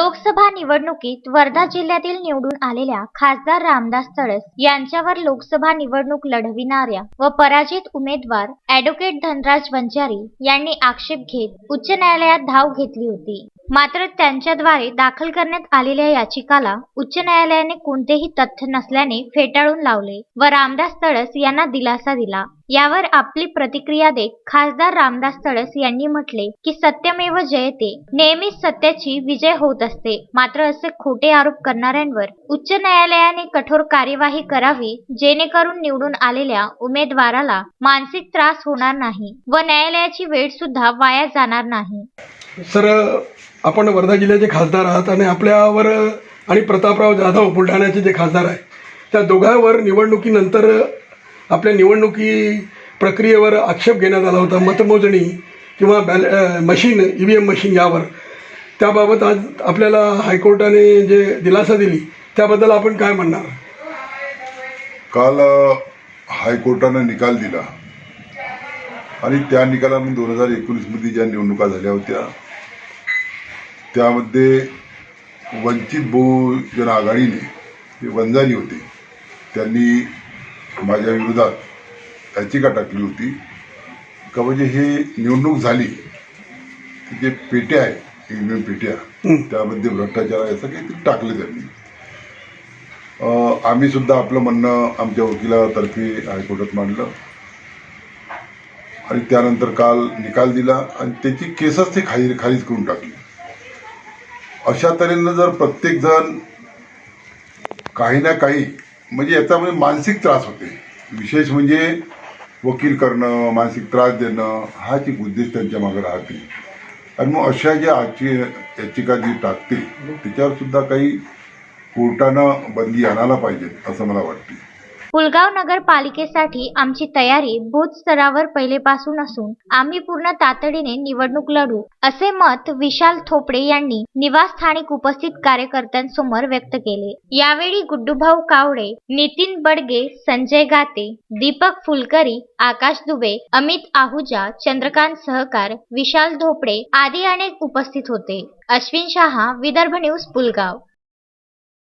लोकसभा निवडणुकीत वर्धा जिल्ह्यातील निवडून आलेल्या खासदार रामदास तळस यांच्यावर लोकसभा निवडणूक लढविणाऱ्या व पराजित उमेदवार अॅडव्होकेट धनराज वंजारी यांनी आक्षेप घेत उच्च न्यायालयात धाव घेतली होती. मात्र त्यांच्याद्वारे दाखल करण्यात आलेल्या याचिकाला उच्च न्यायालयाने कोणतेही तथ्य नसल्याने फेटाळून लावले व रामदास तळस यांना दिलासा दिला. यावर आपली प्रतिक्रिया देत खासदार रामदास तळस यांनी म्हटले की सत्यमेव जयते. नेहमीच सत्याची विजय होत असते. मात्र असे खोटे आरोप करणाऱ्यांवर उच्च न्यायालयाने कठोर कार्यवाही करावी जेणेकरून निवडून आलेल्या उमेदवाराला मानसिक त्रास होणार नाही व न्यायालयाची वेळ सुद्धा वाया जाणार नाही. सर आपण वर्धा जिल्ह्याचे खासदार आहात आणि आपल्यावर आणि प्रतापराव जाधव बुलढाण्याचे जे खासदार आहे त्या दोघांवर निवडणुकीनंतर आपल्या निवडणुकी प्रक्रियेवर आक्षेप घेण्यात आला होता. मतमोजणी किंवा बॅल machine E V M machine यावर. त्याबाबत आज आपल्याला हायकोर्टाने जे दिलासा दिली त्याबद्दल आपण काय म्हणणार? काल हायकोर्टानं निकाल दिला. आणि त्या निकालानं दोन हजार एकोणीसमध्ये ज्या निवडणुका झाल्या होत्या त्यामध्ये वंचित बहुजन आघाडीने जे वंजारी होते त्यांनी माझ्या विरोधात याचिका टाकली होती? का म्हणजे हे निवडणूक झाली जे पेट्या आहे ईव्हीएम पेट्या त्यामध्ये भ्रष्टाचार आहे असं काहीतरी टाकलं त्यांनी. आम्ही सुद्धा आपलं म्हणणं आमच्या वकिलातर्फे हायकोर्टात मांडलं. आणि त्यानंतर काल निकाल दिला आणि त्याची केसच ते खाली खारिज करून टाकली. अशा तऱ्हेनं जर प्रत्येकजण काही ना काही म्हणजे याच्यामध्ये मानसिक त्रास होते. विशेष म्हणजे वकील करणं मानसिक त्रास देणं हाच एक उद्देश त्यांच्या मागे राहते. आणि मग अशा ज्या आजची याचिका जी टाकते त्याच्यावर सुद्धा काही कोर्टानं बंदी आणायला पाहिजे असं मला वाटते. पुलगाव नगरपालिकेसाठी आमची तयारी बूथ स्तरावर पहिलेपासून असून आम्ही पूर्ण तातडीने निवडणूक लढू असे मत विशाल थोपडे यांनी निवासस्थानिक उपस्थित कार्यकर्त्यांसमोर व्यक्त केले. यावेळी गुड्डूभाऊ कावडे नितीन बडगे संजय गाते दीपक फुलकरी आकाश दुबे अमित आहुजा चंद्रकांत सहकार विशाल धोपडे आदी अनेक उपस्थित होते. अश्विन शहा विदर्भ न्यूज पुलगाव.